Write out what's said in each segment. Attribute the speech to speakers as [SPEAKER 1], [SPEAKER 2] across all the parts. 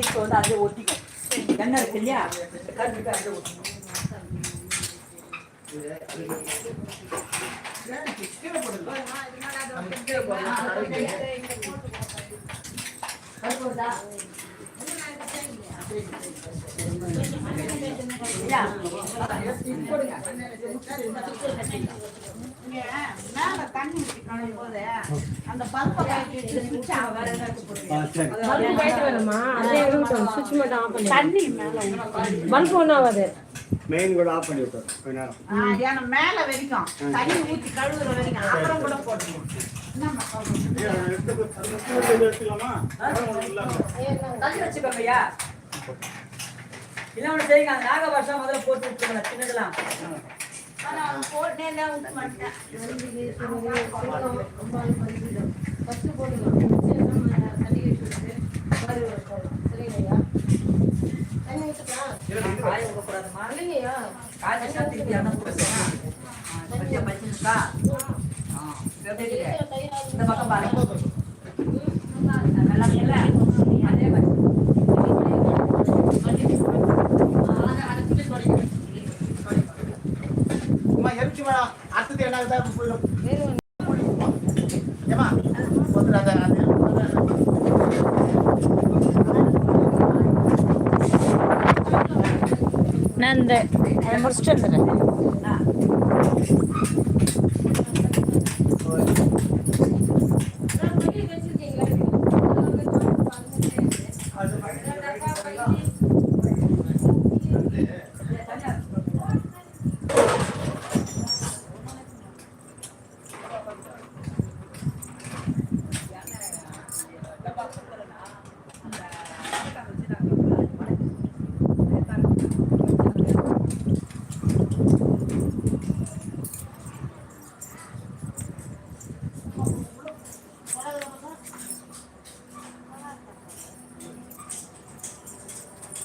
[SPEAKER 1] இப்போ வந்து அதை ஒட்டிக்கும் எண்ணெய் இருக்கு இல்லையா கருத்துக்கு அதை ஒட்டிக்கும்
[SPEAKER 2] மேல தண்ணி ஊத்தி களையும் போது அந்த பல்பை
[SPEAKER 3] ஒன்றும் ஆகாது
[SPEAKER 4] மெயின் கூட ஆஃப் பண்ணி விட்டோம் கொஞ்ச நேரம்.
[SPEAKER 2] ஆ, ஏன்னா மேல வரைக்கும் தண்ணி ஊத்தி கழுவுற வரைக்கும் அப்புறம் கூட போடணும் என்னம்மா சொல்றீங்க?
[SPEAKER 1] இல்லை ஒன்று செய்யுங்க அந்த நாகபாஷம் முதல்ல போட்டு விட்டுருங்க சின்னதெல்லாம்
[SPEAKER 2] ஆனா அவன் போட்டே தான் விட மாட்டேன்.
[SPEAKER 3] ஃபர்ஸ்ட் போடுங்க தண்ணி வச்சுட்டு சரிங்கய்யா தண்ணி ஊற்றுக்கலாம்
[SPEAKER 1] காய விடக்கூடாதுமா
[SPEAKER 3] இல்லைங்கய்யா
[SPEAKER 1] காய்ச்சா திருப்பி எண்ணெய் போடுங்க பச்சை? இந்த பக்கம் பாருங்க நல்லா இருக்குல்ல அதே மாதிரி
[SPEAKER 5] அம்மா எரிச்சு மேடம் அடுத்தது என்ன ஆகுதா போயிடும்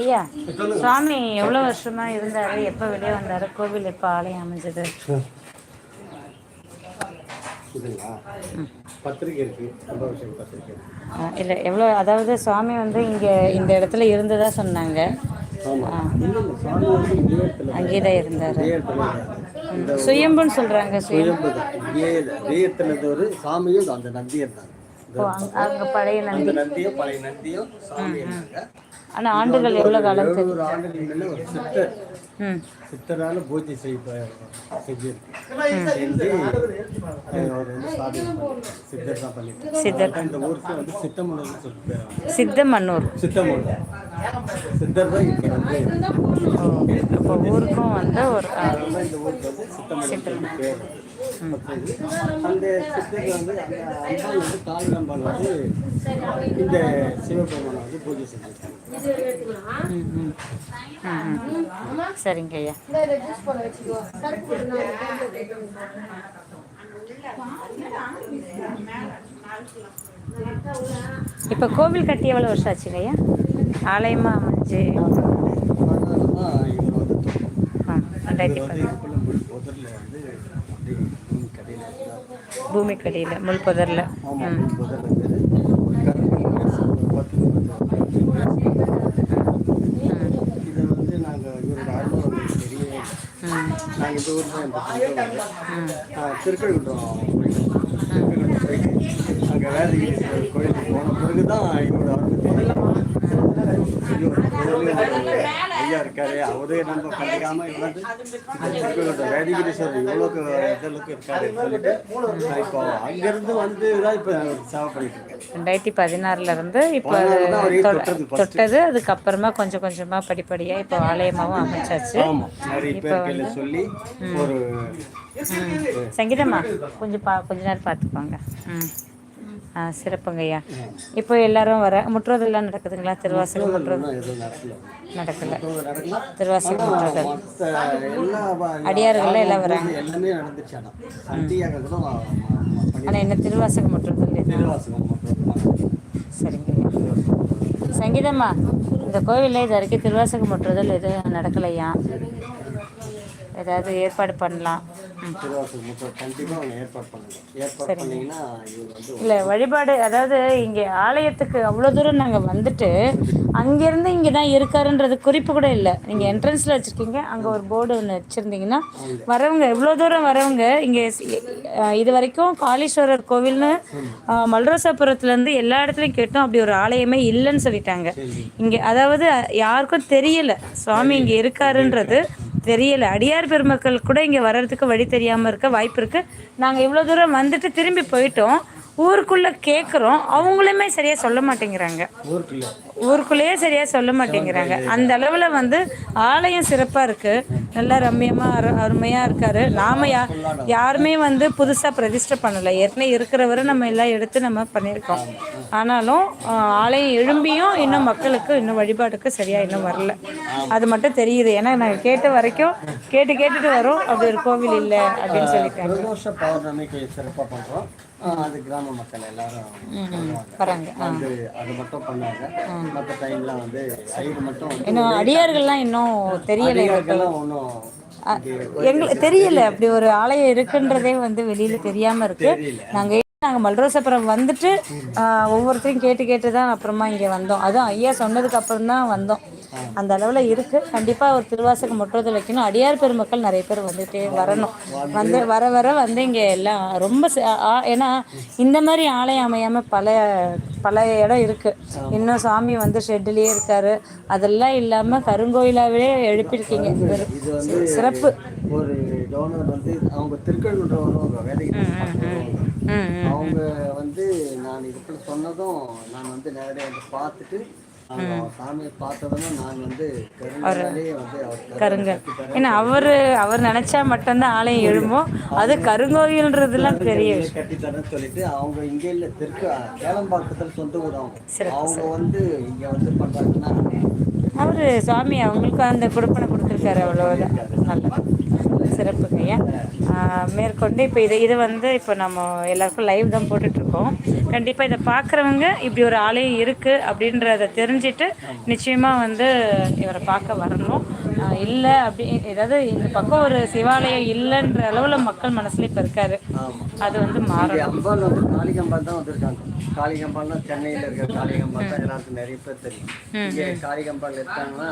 [SPEAKER 6] ஐயா சுவாமி எவ்வளோ வருஷமா இருந்தாரு? எப்போ வெளியே வந்தாரு? கோவில் எப்போ ஆலயம் அமைஞ்சது? இல்லை எவ்வளோ அதாவது சுவாமி வந்து இங்கே இந்த இடத்துல இருந்ததா சொன்னாங்க. அங்கே தான் இருந்தார். சுயம்புன்னு சொல்கிறாங்க சுயம்.
[SPEAKER 4] சுயம்பு சாமியும் அந்த நந்தி இருந்தாங்க.
[SPEAKER 6] அங்க- பழைய நந்தி.
[SPEAKER 4] அந்த நந்தியும் பழைய சாமி
[SPEAKER 6] ஆண்டுகள் எவ்வளோ காலம் தெரியும்
[SPEAKER 4] ஆண்டுகள் முன்ன ஒரு சித்தர்.
[SPEAKER 6] ம்.
[SPEAKER 4] சித்தரால பூஜை செய்ய சித்தர்
[SPEAKER 6] சித்தர்.
[SPEAKER 4] இந்த ஊருக்கு வந்து சித்தமனூர்னு சொல்லி பேர்.
[SPEAKER 6] சித்தமன்னூர்.
[SPEAKER 4] சித்தமனூர்
[SPEAKER 6] இப்போ ஊருக்கும் வந்து ஒரு ஆ,
[SPEAKER 4] அதனால வந்து அந்த வந்து அம்பாள் வந்து இந்த சிவபெருமானை வந்து பூஜை செஞ்சிருக்காங்க
[SPEAKER 6] சரிங்க ஐயா இப்போ கோவில் கட்டி எவ்வளோ வருஷம் ஆச்சுங்க ஐயா ஆலயமா அமைஞ்சு
[SPEAKER 4] பூமி கடையில்
[SPEAKER 6] முள் புதரில்.
[SPEAKER 4] நாங்கள் இந்த ஊர் தான் திருக்கழுக்குன்றம் அங்கே வேதகிரி கோயிலுக்கு போன பிறகு தான் தெரியும். ஐயோ, முதல்ல வந்து ஐயா இருக்காரு அவரே நம்ம கண்டிக்காம வந்து திருக்கோயிலோட வேதிகிரீஸ்வரர் இவ்வளோக்கு இதளுக்கு இருக்காரு சொல்லிட்டு நான் இப்போ அங்கிருந்து வந்து தான் இப்போ சேவை பண்ணிட்டு இருக்கேன்
[SPEAKER 6] ரெண்டாயிரத்தி பதினாறுல இருந்து இப்போ
[SPEAKER 4] தொட்டது.
[SPEAKER 6] அதுக்கப்புறமா கொஞ்சம் கொஞ்சமா படிப்படியா இப்போ ஆலயமாவும் அமைச்சாச்சு.
[SPEAKER 4] ஆமா. நிறைய பேர் சொல்லி ஒரு
[SPEAKER 6] சங்கீதம்மா கொஞ்சம் பா கொஞ்ச நேரம் பார்த்துப்பாங்க ம். ஆ சிறப்புங்க ஐயா. இப்போ எல்லாரும் வர முற்றுவதெல்லாம் நடக்குதுங்களா? திருவாசகம் முற்றுவது
[SPEAKER 4] எதுவும் நடக்கல.
[SPEAKER 6] திருவாசகம் முற்றுதல் அடியார்கள் எல்லாம் வராங்க.
[SPEAKER 4] ஆனால்
[SPEAKER 6] என்ன திருவாசகம் முற்றுதல் சரிங்க சங்கீதம்மா இந்த கோவிலில் இது வரைக்கும் திருவாசகம் முற்றுதல் எதுவும் நடக்கலையா ஏதாவது ஏற்பாடு பண்ணலாம். இல்லை வழிபாடு அதாவது இங்கே ஆலயத்துக்கு அவ்வளோ தூரம் நாங்கள் வந்துட்டு அங்கேருந்து இங்கே தான் இருக்காருன்றது குறிப்பு கூட இல்லை. நீங்கள் என்ட்ரன்ஸில் வச்சுருக்கீங்க அங்கே ஒரு போர்டு ஒன்று வச்சுருந்தீங்கன்னா வரவங்க எவ்வளோ தூரம் வரவங்க இங்கே இது வரைக்கும் காளீஸ்வரர் கோவில்னு அஹ், மல்ரோசாபுரத்துலேருந்து எல்லா இடத்துலையும் கேட்டோம் அப்படி ஒரு ஆலயமே இல்லைன்னு சொல்லிட்டாங்க. இங்கே அதாவது யாருக்கும் தெரியல சுவாமி இங்கே இருக்காருன்றது தெரியல. அடியார் பெருமக்கள் கூட இங்கே வர்றதுக்கு வழி தெரியாமல் இருக்க வாய்ப்பு இருக்குது நாங்கள் இவ்வளோ தூரம் வந்துட்டு திரும்பி போயிட்டோம். ஊருக்குள்ளே கேட்குறோம் அவங்களுமே சரியாக சொல்ல மாட்டேங்கிறாங்க.
[SPEAKER 4] ஊருக்குள்ள.
[SPEAKER 6] ஊருக்குள்ளேயே சரியாக சொல்ல மாட்டேங்கிறாங்க. அந்த அளவில் வந்து ஆலயம் சிறப்பாக இருக்குது நல்லா ரம்மியமாக அரு அருமையாக இருக்காரு. நாம யா யாருமே வந்து புதுசாக பிரதிஷ்டை பண்ணலை. ஏற்கனவே இருக்கிறவரை நம்ம எல்லாம் எடுத்து நம்ம பண்ணியிருக்கோம். ஆனாலும் ஆலயம் எழும்பியும் இன்னும் மக்களுக்கு இன்னும் வழிபாட்டுக்கு சரியாக இன்னும் வரல. அது மட்டும் தெரியுது. ஏன்னா நாங்கள் கேட்ட வரைக்கும் கேட்டு கேட்டுட்டு வரோம். அப்படி ஒரு கோவில் இல்லை அப்படின்னு சொல்லிட்டாங்க.
[SPEAKER 4] அது கிராம மக்கள் எல்லாரும் வருவாங்க.
[SPEAKER 6] வராங்க.
[SPEAKER 4] வந்து அது மட்டும் பண்ணாங்க. மற்ற டைம்லாம் வந்து சைடு மட்டும்
[SPEAKER 6] இன்னும் அடியார்கள்லாம் இன்னும் தெரியலை
[SPEAKER 4] ஒன்றும்
[SPEAKER 6] எங்களுக்கு தெரியல. அப்படி ஒரு ஆலயம் இருக்குன்றதே வந்து வெளியில தெரியாம இருக்கு. நாங்க நாங்கள் மல்ரோசபுரம் வந்துட்டு ஒவ்வொருத்தரையும் கேட்டு கேட்டு தான் அப்புறமா இங்கே வந்தோம். அதுவும் ஐயா சொன்னதுக்கு அப்புறம் தான் வந்தோம். அந்த அளவில் இருக்குது கண்டிப்பாக ஒரு திருவாசகம் முற்றுதல் வைக்கணும். அடியார் பெருமக்கள் நிறைய பேர் வந்துட்டே வரணும். வந்து வர வர வந்து இங்கே எல்லாம் ரொம்ப ஏன்னா இந்த மாதிரி ஆலயம் அமையாமல் பல பல இடம் இருக்குது இன்னும் சாமி வந்து ஷெட்லேயே இருக்காரு. அதெல்லாம் இல்லாமல் கருங்கோயிலாவே எழுப்பியிருக்கீங்க. சிறப்பு.
[SPEAKER 4] ஒரு டோனர் வந்து அவங்க திருக்கழுன்றவரும் வேலைக்கு அவங்க வந்து நான் இதுக்குள்ள சொன்னதும் நான் வந்து நேரடியாக பார்த்துட்டு சாமியை பார்த்ததும் நான் வந்து
[SPEAKER 6] கருங்க. ஏன்னா அவரு அவர் நினைச்சா மட்டும்தான் ஆலயம் எழுமோ அது கருங்கோயில்ன்றதுலாம் பெரிய
[SPEAKER 4] கட்டித்தரேன்னு சொல்லிட்டு அவங்க இங்க இல்ல தெற்கு கேளம்பாக்கத்தில் சொந்த ஊர் அவங்க. வந்து இங்க வந்து பண்றாங்கன்னா
[SPEAKER 6] அவரு சுவாமி அவங்களுக்கு அந்த கொடுப்பனை கொடுத்துருக்காரு அவ்வளோதான் நல்லது. சிறப்புங்க. மேற்கொண்டு இப்போ இதை இதை வந்து இப்போ நம்ம எல்லாருக்கும் லைவ் தான் போட்டுட்ருக்கோம். கண்டிப்பாக இதை பார்க்குறவங்க இப்படி ஒரு ஆலயம் இருக்குது அப்படின்றத தெரிஞ்சுட்டு நிச்சயமாக வந்து இவரை பார்க்க வரணும். இல்லை அப்படி ஏதாவது இந்த பக்கம் ஒரு சிவாலயம் இல்லைன்ற அளவில் மக்கள் மனசுல இப்போ இருக்காரு. அது வந்து மாறணும்.
[SPEAKER 4] அம்பாள் வந்து காளிகம்பாள் தான் வந்திருக்காங்க. காளிகம்பாள்னா சென்னையில இருக்கிற காளிகம்பாள் தான் எல்லாருக்கும் நிறைய பேர் தெரியும். இங்க காளிகம்பாள் இருக்காங்கன்னா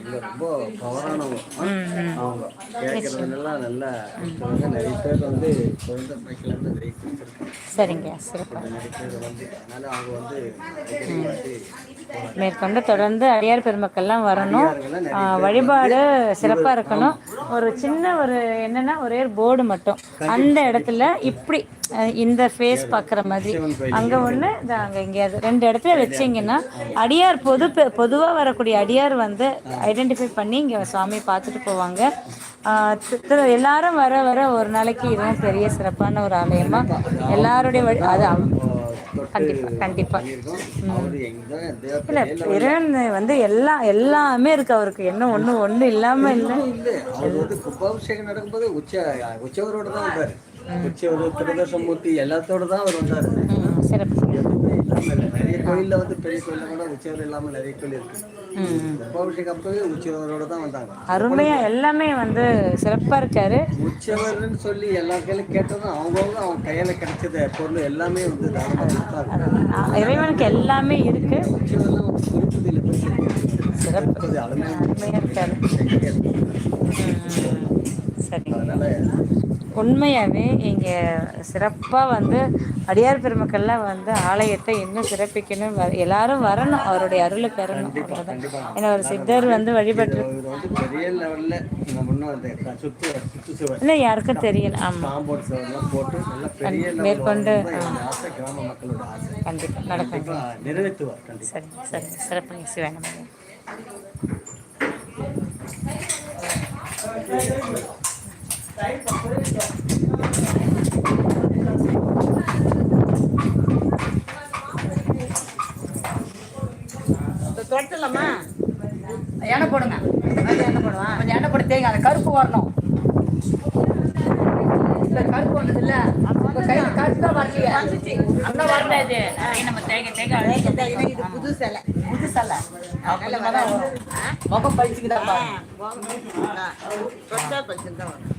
[SPEAKER 4] இங்க ரொம்ப பவரானவங்க அவங்க கேட்கறதுலாம் நல்லா நிறைய பேர் வந்து குழந்தை பைக்கில் இருந்து நிறைய
[SPEAKER 6] சரிங்க சிறப்பு.
[SPEAKER 4] நிறைய பேர் வந்து அதனால அவங்க வந்து
[SPEAKER 6] மேற்கொண்டு தொடர்ந்து அடியார் பெருமக்கள்லாம் வரணும். ஆஹ் வழிபாடு சிறப்பாக இருக்கணும். ஒரு சின்ன ஒரு என்னன்னா ஒரே போர்டு மட்டும். அந்த இடத்துல இப்படி இந்த ஃபேஸ் பார்க்குற மாதிரி. அங்கே ஒன்று அங்கே எங்கேயாவது. ரெண்டு இடத்துல வச்சிங்கன்னா அடியார் பொது பொதுவாக வரக்கூடிய அடியார் வந்து ஐடென்டிஃபை பண்ணி இங்கே சாமியை பார்த்துட்டு போவாங்க. எல்லாரும் வர வர ஒரு நாளைக்கு இதுவும் பெரிய சிறப்பான ஒரு ஆலயமாக எல்லாருடைய வழி அது அவ- கண்டிப்பா. கண்டிப்பா
[SPEAKER 4] இருக்கோம் அவரு எங்க தேவ
[SPEAKER 6] இல்ல இறைவன் வந்து எல்லாம் எல்லாமே இருக்கு அவருக்கு. என்ன ஒண்ணு ஒண்ணு இல்லாம இல்ல.
[SPEAKER 4] அவர் வந்து கும்பாபிஷேகம் நடக்கும்போது உச்ச உச்சவரோட தான் வந்தாரு. உச்சவர் திருதர்ஷமூர்த்தி எல்லாத்தோட தான் அவர் வந்தாரு
[SPEAKER 6] ம், சிறப்பு
[SPEAKER 4] எதுவுமே இல்லாம இல்ல. நிறைய கோயில்ல வந்து பெரிய கோயில்ல கூட உச்சவர் இல்லாம நிறைய கோயில் இருக்கு. கும்பாபிஷேகம் அப்பவே உச்சவரோட தான் வந்தாங்க.
[SPEAKER 6] அருமையா எல்லாமே வந்து சிறப்பா இருக்காரு.
[SPEAKER 4] உச்சவர்னு சொல்லி எல்லா கையிலும் கேட்டதும் அவங்கவுங்க அவங்க கையில கிடைச்சத பொருள் எல்லாமே வந்து
[SPEAKER 6] அஹ் இறைவனுக்கு எல்லாமே இருக்கு.
[SPEAKER 4] உச்சவர்லாம் திருப்பதி இல்ல
[SPEAKER 6] சிறப்பு. அருமையா இருக்காரு. ம், சரி
[SPEAKER 4] அதனால
[SPEAKER 6] உண்மையாகவே இங்கே சிறப்பாக வந்து அடியார் பெருமக்கள்லாம் வந்து ஆலயத்தை இன்னும் சிறப்பிக்கணும். எல்லாரும் வரணும். அவருடைய வரணும் அவ்வளோதான் ஏன்னா ஒரு சித்தர் வந்து வழிபட்டு இல்லை யாருக்கும் தெரியல ஆமாம் மேற்கொண்டு, கண்டிப்பாக நடக்கும். சரி சரி. சிறப்புங்க சிவானந்தம்
[SPEAKER 2] தொட்டலாமா
[SPEAKER 1] எண்ணெய் போடுங்க
[SPEAKER 2] என்ன பண்ணுவான்
[SPEAKER 1] கொஞ்சம் எண்ணெய் போட்டு தேங்க அந்த கருப்பு வரணும் இல்ல கருப்பு வந்தது இல்ல. கருப்பு தான் வரலையே. அங்க வரல இது. நம்ம தேங்க தேங்க
[SPEAKER 2] இது புது சிலை.
[SPEAKER 1] புது சல்ல முகம் பழிச்சுக்கிட்டா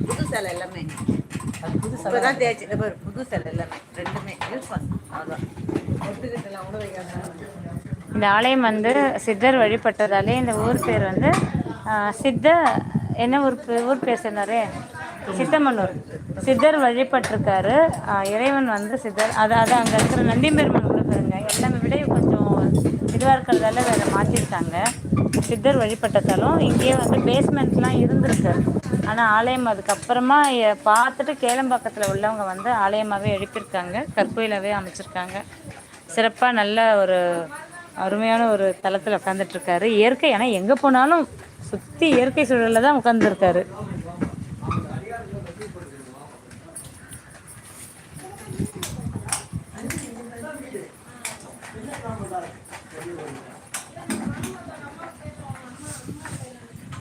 [SPEAKER 2] புது சிலை எல்லாமே. இப்பதான் தேய்ச்சி இந்த பாரு, புது சிலை எல்லாமே. ரெண்டுமே. யூஸ் பண்ணு அதான் ஒத்துக்கிட்டலாம் கூட வைக்காத.
[SPEAKER 6] இந்த ஆலயம் வந்து சித்தர் வழிபட்டதாலே இந்த ஊர் பேர் வந்து சித்த என்ன ஊர் பே- ஊர் பேர் சொன்னாரு? சித்தமன்னூர் சித்தர் வழிபட்டிருக்காரு. இறைவன் வந்து சித்தர் அது அது அங்கே இருக்கிற நந்திபெருமான் கூட எல்லாமே விட கொஞ்சம் இதுவாக இருக்கிறதால வேறு மாற்றிருக்காங்க சித்தர் வழிபட்டதாலும் இங்கேயே வந்து பேஸ்மெண்ட்லாம் இருந்திருக்கு. ஆனால் ஆலயம் அதுக்கப்புறமா பார்த்துட்டு கேளம்பாக்கத்தில் உள்ளவங்க வந்து ஆலயமாகவே எழுப்பியிருக்காங்க. கற்கோயிலாகவே அமைச்சிருக்காங்க. சிறப்பாக நல்ல ஒரு அருமையான ஒரு தளத்தில் உட்காந்துட்டு இருக்காரு. இயற்கை ஆனால் எங்கே போனாலும் சுற்றி இயற்கை சூழலில் தான் உட்காந்துருக்காரு